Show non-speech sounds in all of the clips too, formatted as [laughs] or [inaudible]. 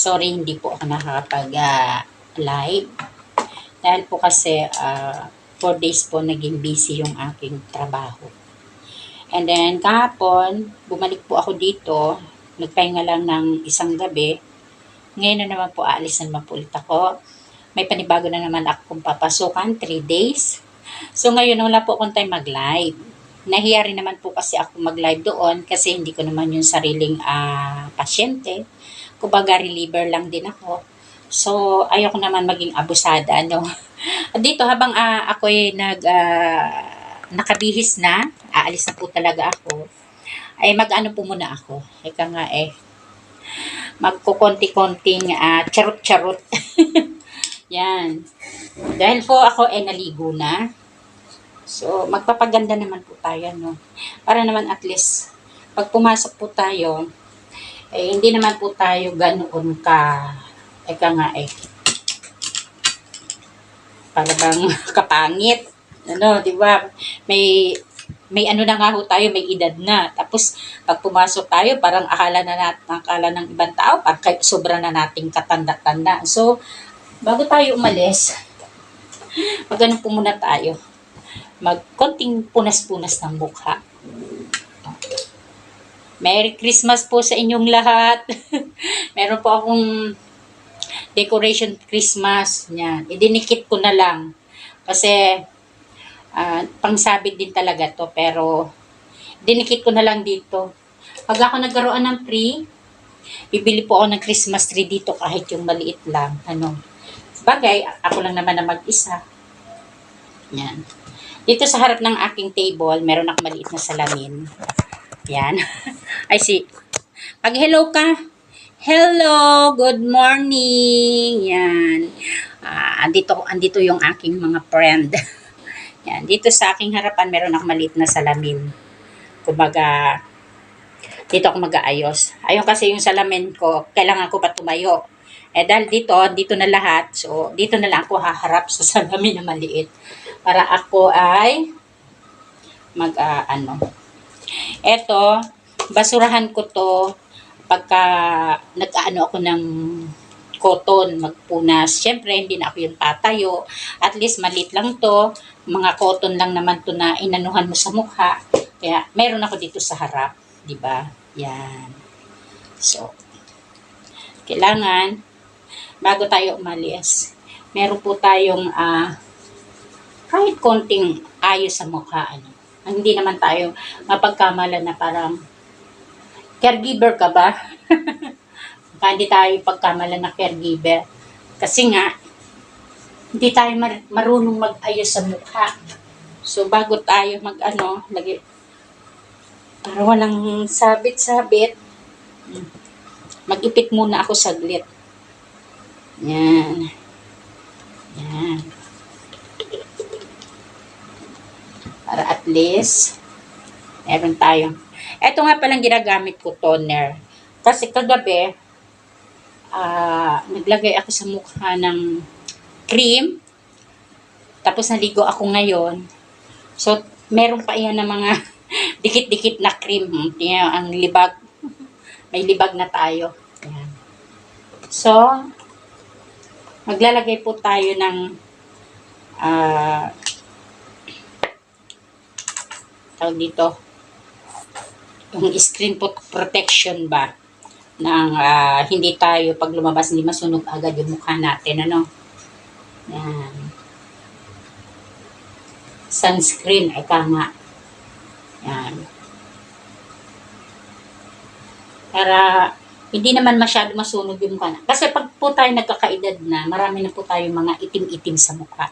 Sorry, hindi po ako nakakapag-live. Dahil po kasi, uh, four days po naging busy yung aking trabaho. And then, kahapon, bumalik po ako dito. Nagpahinga lang ng isang gabi. Ngayon na naman po, aalis na naman po ulit ako. May panibago na naman akong papasukan, 3 days. So, ngayon, wala po akong time mag-live. Nahiya rin naman po kasi ako mag-live doon kasi hindi ko naman yung sariling ah, pasyente. Kumbaga, reliever lang din ako. So, ayoko naman maging abusada, no? [laughs] Dito, habang ah, ako'y nag, ah, nakabihis na, aalis na po talaga ako, ay mag-ano po muna ako. Ika nga eh, magkukonti-konting ah, charot-charot. [laughs] Yan. Dahil po ako ay naligo na. So, magpapaganda naman po tayo, no? Para naman at least, pag pumasok po tayo, eh, hindi naman po tayo ganoon ka, eka nga eh, para bang [laughs] kapangit. Ano, di ba? May, may ano na nga ho tayo, may edad na. Tapos, pag pumasok tayo, parang akala na natin, akala ng ibang tao, kay- sobra na nating katanda-tanda. So, bago tayo umalis, [laughs] magano po muna tayo. Magkonting punas-punas ng mukha. Merry Christmas po sa inyong lahat. [laughs] Meron po akong decoration Christmas. Yan. Idinikit ko na lang. Kasi, ah, pangsabit din talaga to. Pero, dinikit ko na lang dito. Pag ako nagkaroon ng free, bibili po ako ng Christmas tree dito kahit yung maliit lang. Ano. Bagay, ako lang naman na mag-isa. Yan. Dito sa harap ng aking table, meron akong maliit na salamin. Yan. [laughs] I see. Pag hello ka, hello, good morning. Yan. Ah, andito, andito yung aking mga friend. [laughs] Yan. Dito sa aking harapan, meron akong maliit na salamin. Kumbaga, dito ako mag-aayos. Ayun kasi yung salamin ko, kailangan ko pa tumayo. Eh dahil dito, dito na lahat. So, dito na lang ako haharap sa [laughs] salamin na maliit. Para ako ay mag, ano, eto, basurahan ko to pagka nag-ano ako ng cotton, magpunas. Siyempre, hindi na ako yung tatayo. At least, malit lang to. Mga cotton lang naman to na inanuhan mo sa mukha. Kaya, meron ako dito sa harap. ba Yan. So, kailangan, bago tayo umalis, meron po tayong ah, kahit konting ayos sa mukha. Ano. Hindi naman tayo mapagkamalan na parang caregiver ka ba? [laughs] Hindi tayo pagkamalan na caregiver. Kasi nga, hindi tayo mar- marunong mag-ayos sa mukha. So, bago tayo mag-ano, lagi, para walang sabit-sabit, mag-ipit muna ako saglit. Yan. Yan. Para at least, meron tayong. Ito nga palang ginagamit ko, toner. Kasi kagabi, ah naglagay ako sa mukha ng cream. Tapos naligo ako ngayon. So, meron pa yan ng mga [laughs] dikit-dikit na cream. Tingnan ang libag. May libag na tayo. Ayan. So, maglalagay po tayo ng ah tawag dito yung screen pro- protection ba ng ah, hindi tayo pag lumabas hindi masunog agad yung mukha natin ano yan sunscreen ay nga yan para hindi naman masyado masunog yung mukha. Kasi pag po tayo nagkakaedad na, marami na po tayo mga itim-itim sa mukha.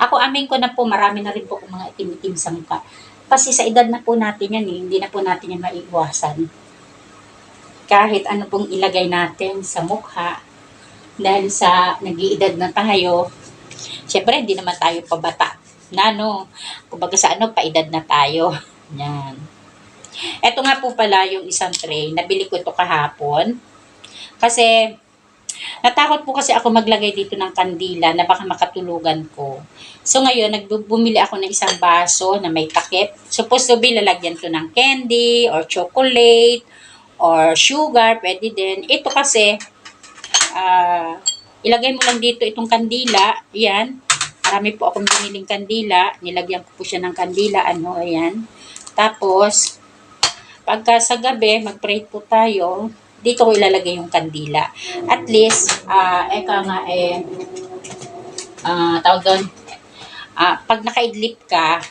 Ako, amin ko na po, marami na rin po mga itim-itim sa mukha. Kasi sa edad na po natin yan, eh, hindi na po natin yan maiiwasan. Kahit ano pong ilagay natin sa mukha, dahil sa nag-iedad na tayo, syempre hindi naman tayo pabata. Na no, kumbaga sa ano, paedad na tayo. [laughs] Yan. Ito nga po pala yung isang tray. Nabili ko ito kahapon. Kasi, natakot po kasi ako maglagay dito ng kandila na baka makatulugan ko. So ngayon, nagbumili ako ng isang baso na may takip. Supposed to be, lalagyan to ng candy or chocolate or sugar. Pwede din. Ito kasi, ah, ilagay mo lang dito itong kandila. Yan. Marami po akong biniling kandila. Nilagyan ko po siya ng kandila. Ano, ayan. Tapos, pagka sa gabi, mag-pray po tayo, dito ko ilalagay yung kandila. At least, ah, eka nga eh, ah, tawag doon, ah, pag nakaidlip ka,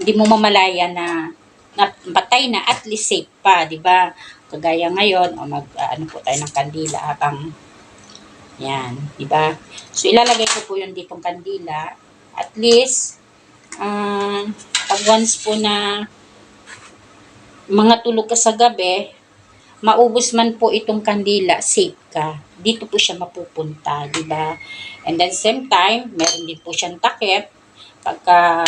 hindi mo mamalaya na na patay na at least safe pa, 'di ba? Kagaya ngayon, o mag ah, ano po tayo ng kandila habang yan, 'di ba? So ilalagay ko po yung ditong kandila. At least ah, pag once po na mga tulog ka sa gabi, maubos man po itong kandila, safe ka. Dito po siya mapupunta, di ba? And then same time, meron din po siyang takip. Pagka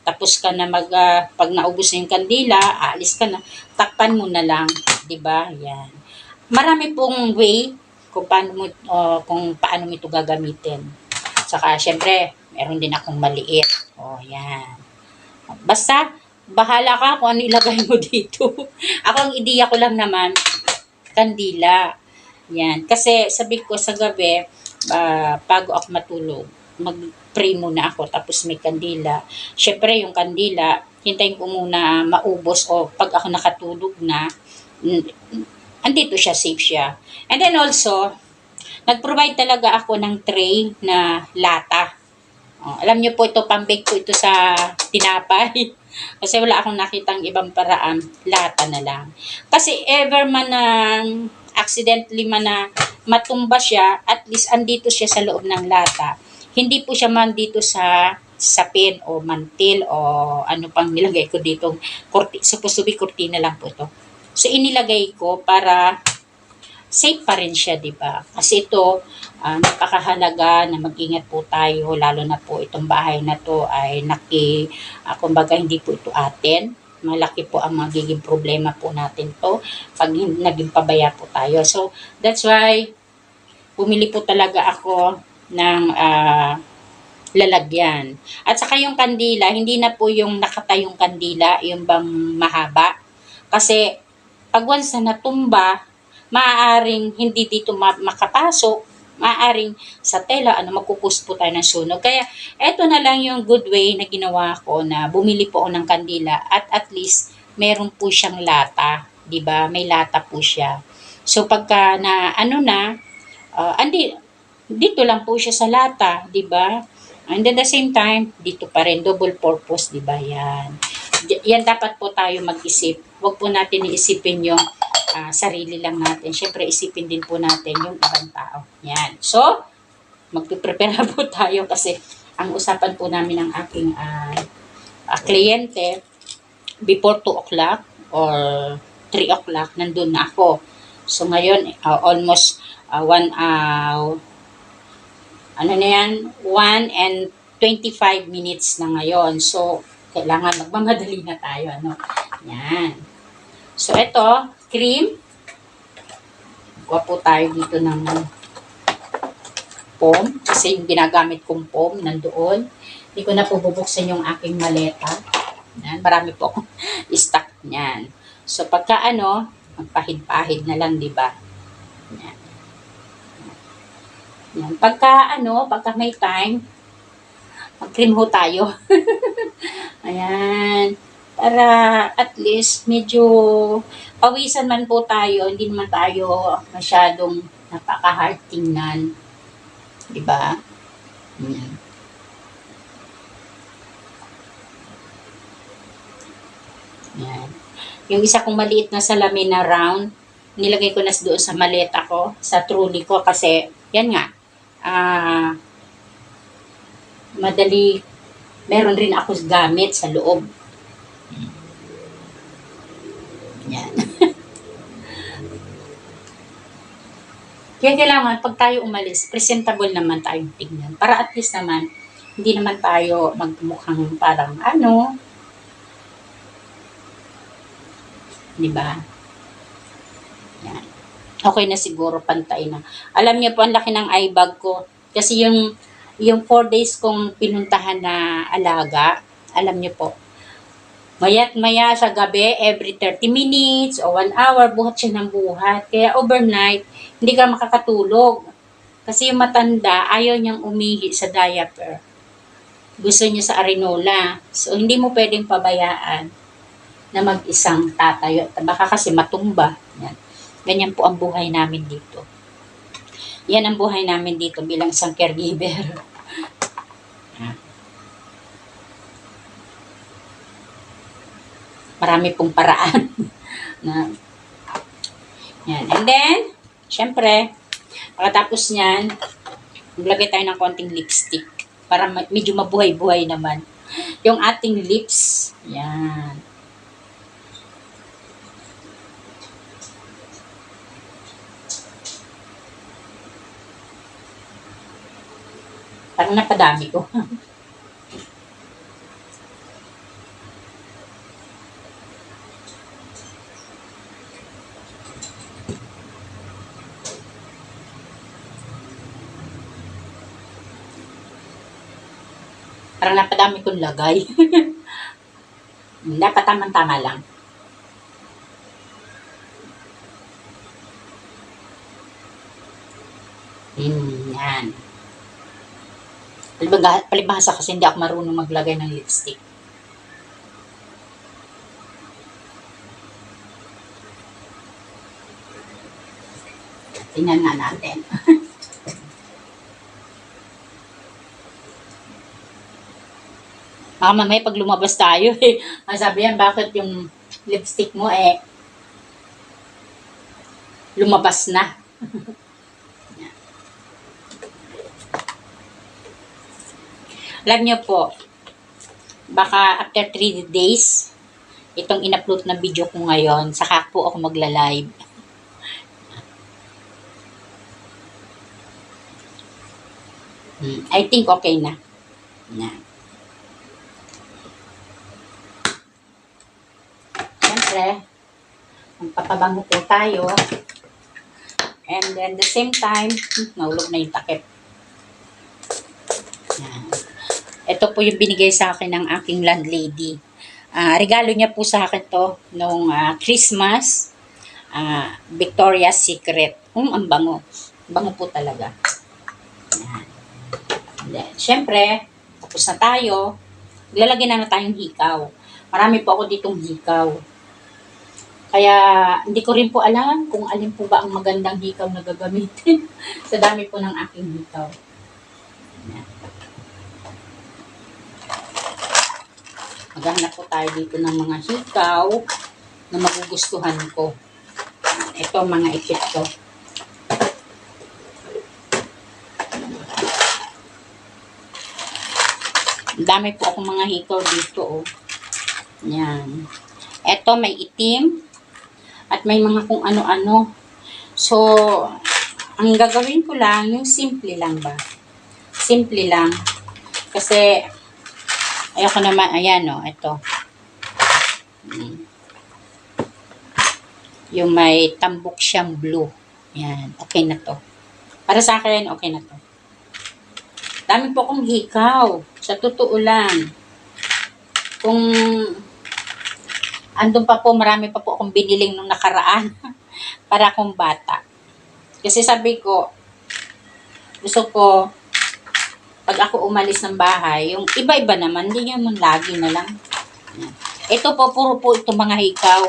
tapos ka na mag, ah, pag naubos na yung kandila, aalis ka na, takpan mo na lang, di ba? Yan. Marami pong way kung paano mo, ah, kung paano mo ito gagamitin. Saka, syempre, meron din akong maliit. O, yan. Basta, bahala ka kung ano ilagay mo [laughs] dito. Ako, ang ideya ko lang naman, kandila. Yan. Kasi, sabi ko sa gabi, ah, bago ako matulog, mag-pray muna ako, tapos may kandila. Siyempre, yung kandila, hintayin ko muna maubos o pag ako nakatulog na, andito siya, safe siya. And then also, nag-provide talaga ako ng tray na lata. Oh, alam niyo po ito, pambake po ito sa tinapay. [laughs] Kasi wala akong nakitang ibang paraan, lata na lang. Kasi ever man na accidentally man na matumba siya, at least andito siya sa loob ng lata. Hindi po siya man dito sa sapin o mantil o ano pang nilagay ko dito. Kurti, supposed to be kurtina lang po ito. So inilagay ko para safe pa rin siya, di ba? Kasi ito, ah, napakahalaga na mag-ingat po tayo, lalo na po itong bahay na to ay naki, ah, kumbaga hindi po ito atin. Malaki po ang magiging problema po natin to pag naging pabaya po tayo. So, that's why, pumili po talaga ako ng ah, lalagyan. At saka yung kandila, hindi na po yung nakatayong kandila, yung bang mahaba. Kasi, pag once na natumba, maaaring hindi dito ma- makapasok, maaaring sa tela, ano, magkukust po tayo ng sunog. Kaya, eto na lang yung good way na ginawa ko na bumili po ako ng kandila at at least meron po siyang lata, 'di ba? May lata po siya. So pagka na ano na, ah, andi dito lang po siya sa lata, 'di ba? And at the same time, dito pa rin double purpose, 'di ba? Yan. Yan dapat po tayo mag-isip. Huwag po natin iisipin yung ah, sarili lang natin. Siyempre, isipin din po natin yung ibang tao. Yan. So, magpiprepare [laughs] po tayo kasi ang usapan po namin ng aking ah, ah, kliyente before 2 o'clock or 3 o'clock, nandun na ako. So, ngayon, ah, almost 1 hour, ano na yan, 1 and 25 minutes na ngayon. So, kailangan magmamadali na tayo, ano. Yan. So, ito, cream. Kuha po tayo dito ng foam. Kasi yung ginagamit kong foam nandoon. Hindi ko na po bubuksan yung aking maleta. Yan, marami po akong [laughs] stock niyan. So, pagka ano, magpahid-pahid na lang, di ba? Yan. Yan. Pagka ano, pagka may time, mag-cream ho tayo. [laughs] Ayan. Para at least medyo pawisan man po tayo, hindi naman tayo masyadong napaka-hard tingnan. Di ba? Yan. Yan. Yung isa kong maliit na salamin na round, nilagay ko na doon sa maleta ko, sa trolley ko kasi, yan nga, ah, madali, meron rin ako gamit sa loob. Yan. [laughs] Kaya kailangan, pag tayo umalis, presentable naman tayong tingnan. Para at least naman, hindi naman tayo magmukhang parang ano. Di ba? Yan. Okay na siguro, pantay na. Alam niyo po, ang laki ng eye bag ko. Kasi yung, yung 4 days kong pinuntahan na alaga, alam niyo po, Maya't maya sa gabi, every 30 minutes o 1 hour, buhat siya ng buhat. Kaya overnight, hindi ka makakatulog. Kasi yung matanda, ayaw niyang umihi sa diaper. Gusto niya sa arenola. So, hindi mo pwedeng pabayaan na mag-isang tatayo. Baka kasi matumba. Yan. Ganyan po ang buhay namin dito. Yan ang buhay namin dito bilang isang caregiver. [laughs] Marami pong paraan [laughs] na yan. And then, syempre, pagkatapos niyan, maglagay tayo ng konting lipstick para medyo mabuhay-buhay naman. Yung ating lips, yan. Parang napadami ko. Parang napadami kong lagay. [laughs] Dapat tamang-tama lang. Hmm, yan. Palibhasa, palibhasa kasi hindi ako marunong maglagay ng lipstick. Tingnan nga natin. Baka mamaya pag lumabas tayo [laughs] eh, masabi yan, bakit yung lipstick mo eh, lumabas na. [laughs] Alam niyo po, baka after 3 days, itong in-upload na video ko ngayon, saka po ako magla-live. I think okay na. Yan. Siyempre, magpapabango po tayo. And then, the same time, hmm, nahulog na yung takip. Ito po yung binigay sa akin ng aking landlady. Ah, regalo niya po sa akin to nung ah, Christmas. Ah, Victoria's Secret. Um, ang bango. Bango po talaga. Yan. Then, Siyempre, tapos na tayo. Lalagyan na na tayong hikaw. Marami po ako ditong hikaw. Kaya hindi ko rin po alam kung alin po ba ang magandang hikaw na gagamitin. [laughs] sa dami po ng aking hikaw. Maghanap po tayo dito ng mga hikaw na magugustuhan ko. Ito, mga ipit ko. Dami po akong mga hikaw dito, oh. Yan. Ito, may itim. At may mga kung ano-ano. So, ang gagawin ko lang, yung simple lang ba? Simple lang. Kasi, ayoko naman, ayan o, ito. Mm. Yung may tambok siyang blue. Yan, okay na to. Para sa akin, okay na to. Dami po akong hikaw. Sa totoo lang. Kung andun pa po, marami pa po akong biniling nung nakaraan. [laughs] para akong bata. Kasi sabi ko, gusto ko, pag ako umalis ng bahay, yung iba-iba naman, hindi naman lagi na lang. Ito po, puro po ito mga hikaw.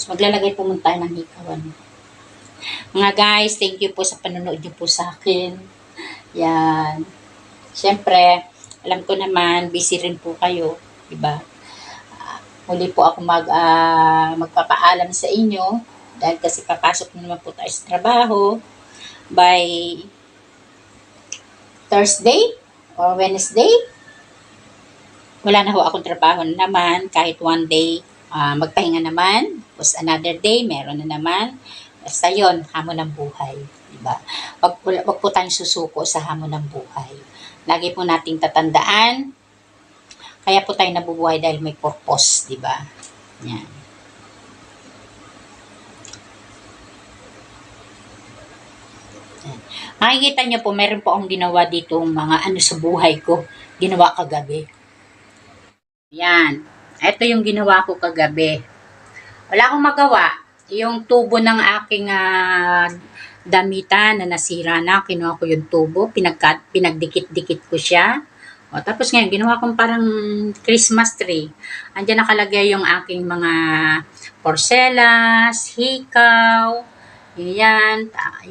So, maglalagay po muna tayo ng hikaw. Ano. Mga guys, thank you po sa panonood niyo po sa akin. Yan. Siyempre, alam ko naman, busy rin po kayo. Diba? Muli po ako mag, ah, magpapaalam sa inyo dahil kasi papasok na naman po tayo sa trabaho by Thursday or Wednesday. Wala na ho akong trabaho na naman kahit one day ah, magpahinga naman. Tapos another day, meron na naman. Basta yun, hamon ng buhay. Diba? Wag, wag po tayong susuko sa hamon ng buhay. Lagi po nating tatandaan. Kaya po tayo nabubuhay dahil may purpose, di ba? Yan. Makikita niyo po, meron po akong ginawa dito mga ano sa buhay ko. Ginawa kagabi. Yan. Ito yung ginawa ko kagabi. wala akong magawa. Yung tubo ng aking ah, damitan na nasira na, kinuha ko yung tubo, pinagka, pinagdikit-dikit ko siya. O, tapos ngayon, ginawa kong parang Christmas tree. Andiyan nakalagay yung aking mga porcelas, hikaw, yan, ta-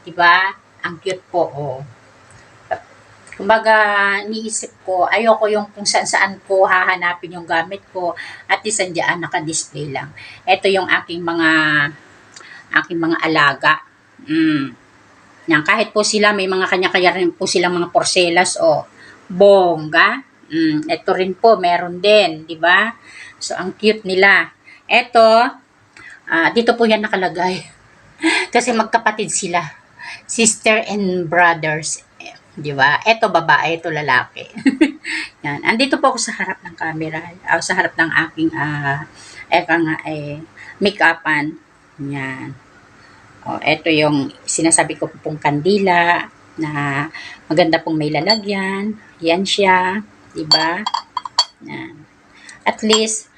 yan. Diba? Ang cute po, oh. Kumbaga, niisip ko, ayoko yung kung saan-saan ko hahanapin yung gamit ko at isang dyan naka-display lang. Ito yung aking mga aking mga alaga. Mm. Yan, kahit po sila, may mga kanya-kanya rin po silang mga porcelas o bongga. Mm, ito rin po, meron din, di ba? So, ang cute nila. Ito, ah, dito po yan nakalagay. [laughs] Kasi magkapatid sila. Sister and brothers. Eh, Di ba? Ito babae, ito lalaki. [laughs] yan. Andito po ako sa harap ng camera. ah, sa harap ng aking ah, eka nga eh, make-upan. Yan. O, ito yung sinasabi ko pong kandila na maganda pong may lalagyan. Yan siya. Di ba? Yan. At least,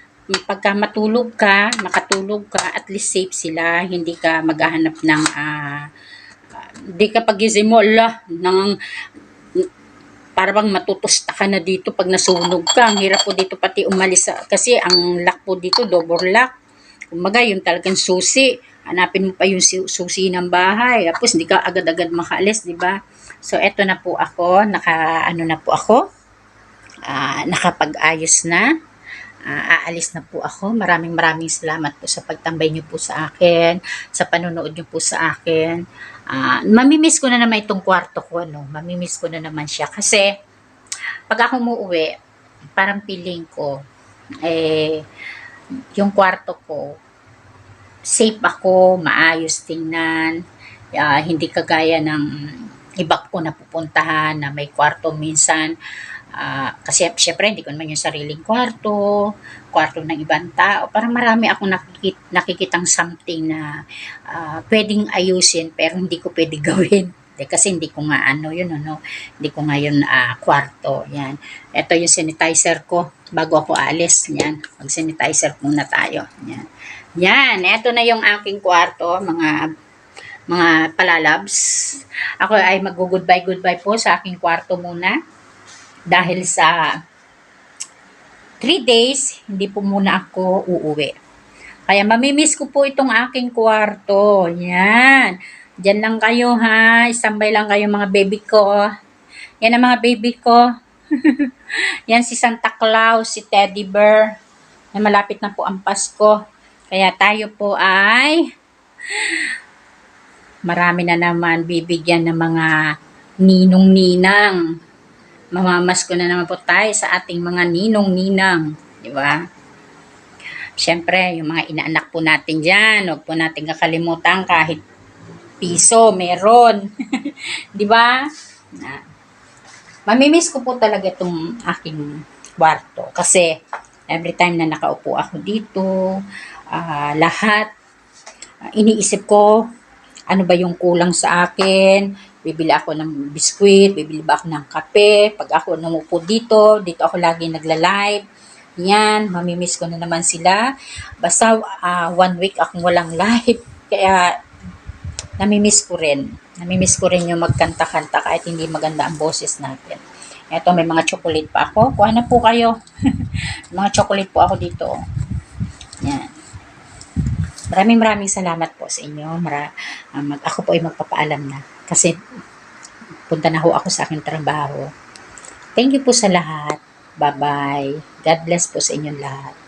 pagka matulog ka, makatulog ka, at least safe sila. Hindi ka maghahanap ng, ah, hindi ka pagising mo, ala, nang, para bang matutusta ka na dito pag nasunog ka. Ang hirap po dito pati umalis. Kasi ang lock po dito, double lock. Kumbaga, yung talagang susi. Hanapin mo pa yung su- susi ng bahay. Tapos, hindi ka agad-agad makaalis, di ba? So, eto na po ako. Naka, ano na po ako. Ah, nakapag-ayos na. Ah, aalis na po ako. Maraming maraming salamat po sa pagtambay niyo po sa akin, sa panonood niyo po sa akin. Ah, mamimiss ko na naman itong kwarto ko, no? Mamimiss ko na naman siya. Kasi, pag ako umuwi, parang feeling ko, eh, yung kwarto ko, safe ako, maayos tingnan, ah, hindi kagaya ng iba ko napupuntahan na may kwarto minsan, Ah, kasi syempre hindi ko naman yung sariling kwarto, kwarto ng ibang tao. Parang marami akong nakikit, nakikitang something na ah, pwedeng ayusin pero hindi ko pwede [laughs] gawin. Eh, Kasi hindi ko nga ano yun, ano, hindi ko nga yun ah, kwarto. Yan. Ito yung sanitizer ko bago ako alis. Yan. Mag-sanitizer muna tayo. Yan. Yan. Ito na yung aking kwarto, mga mga palalabs. Ako ay mag-goodbye goodbye po sa aking kwarto muna dahil sa 3 days, hindi po muna ako uuwi. Kaya mamimiss ko po itong aking kwarto. Yan. Diyan lang kayo ha. Isambay lang kayo mga baby ko. Yan ang mga baby ko. [laughs] Yan si Santa Claus, si Teddy Bear. Na malapit na po ang Pasko. Kaya tayo po ay marami na naman bibigyan ng mga ninong-ninang mamamas ko na naman po tayo sa ating mga ninong-ninang. Di ba? Siyempre, yung mga inaanak po natin dyan, huwag po natin kakalimutan kahit piso, meron. [laughs] Di ba? Na, mamimiss ko po talaga itong aking kwarto. Kasi, every time na nakaupo ako dito, ah, lahat, ah, iniisip ko, ano ba yung kulang sa akin, bibili ako ng biskwit, bibili ba ako ng kape, pag ako numupo dito, dito ako lagi nagla-live, yan, mamimiss ko na naman sila, basta ah, one week akong walang live, [laughs] kaya namimiss ko rin, namimiss ko rin yung magkanta-kanta kahit hindi maganda ang boses natin. Eto, may mga chocolate pa ako, kuha na po kayo, [laughs] mga chocolate po ako dito, yan. Maraming maraming salamat po sa inyo. Mara, mag, ako po ay magpapaalam na. Kasi punta na ho ako sa aking trabaho. Thank you po sa lahat. Bye-bye. God bless po sa inyong lahat.